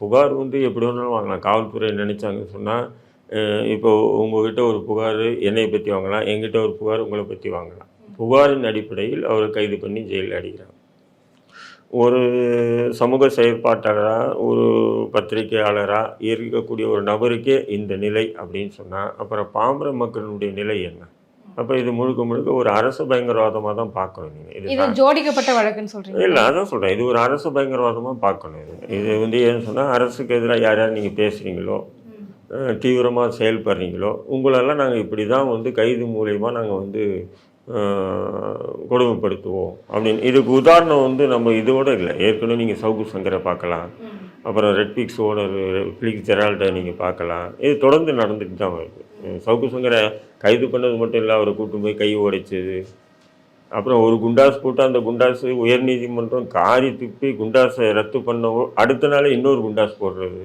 புகார் வந்து எப்படி வேணாலும் வாங்கலாம். காவல்துறை நினைச்சாங்கன்னு சொன்னால் இப்போ உங்ககிட்ட ஒரு புகார் என்னை பற்றி வாங்கலாம் எங்கிட்ட ஒரு புகார் உங்களை பற்றி வாங்கலாம். புகாரின் அடிப்படையில் அவரை கைது பண்ணி ஜெயிலில் அடிக்கிறாங்க ஒரு சமூக செயற்பாட்டாளராக ஒரு பத்திரிகையாளராக இருக்கக்கூடிய ஒரு நபருக்கே இந்த நிலை அப்படின்னு சொன்னால் அப்புறம் பாமர மக்களுடைய நிலை என்ன? அப்போ இது முழுக்க முழுக்க ஒரு அரசு பயங்கரவாதமாக தான் பார்க்கணும் நீங்கள் இது இது ஜோடிக்கப்பட்ட வழக்குன்னு சொல்றீங்க. இல்லை அதான் சொல்கிறேன் இது ஒரு அரசு பயங்கரவாதமாக பார்க்கணும் இது. இது வந்து ஏன்னு சொன்னால் அரசுக்கு எதிராக யார் யார் நீங்கள் பேசுகிறீங்களோ தீவிரமாக செயல்படுறீங்களோ உங்களெல்லாம் நாங்கள் இப்படி தான் வந்து கைது மூலயமா நாங்கள் வந்து கொடுமைப்படுத்துவோம் அப்படின்னு. இதுக்கு உதாரணம் வந்து நம்ம இதோட இல்லை. ஏற்கனவே நீங்கள் சவுக்கு சங்கரை பார்க்கலாம். அப்புறம் ரெட்பிக்ஸ் ஓனர் பிளிக் ஜெரால்டை நீங்கள் பார்க்கலாம். இது தொடர்ந்து நடந்துட்டு தான் வருது. சவுக்கு சங்கரை கைது பண்ணது மட்டும் இல்லை அவரை கூட்டு போய் கை உடைச்சது. அப்புறம் ஒரு குண்டாஸ் போட்டு அந்த குண்டாஸ் உயர்நீதிமன்றம் காரி துப்பி குண்டாஸை ரத்து பண்ண அடுத்த நாள் இன்னொரு குண்டாஸ் போடுறது.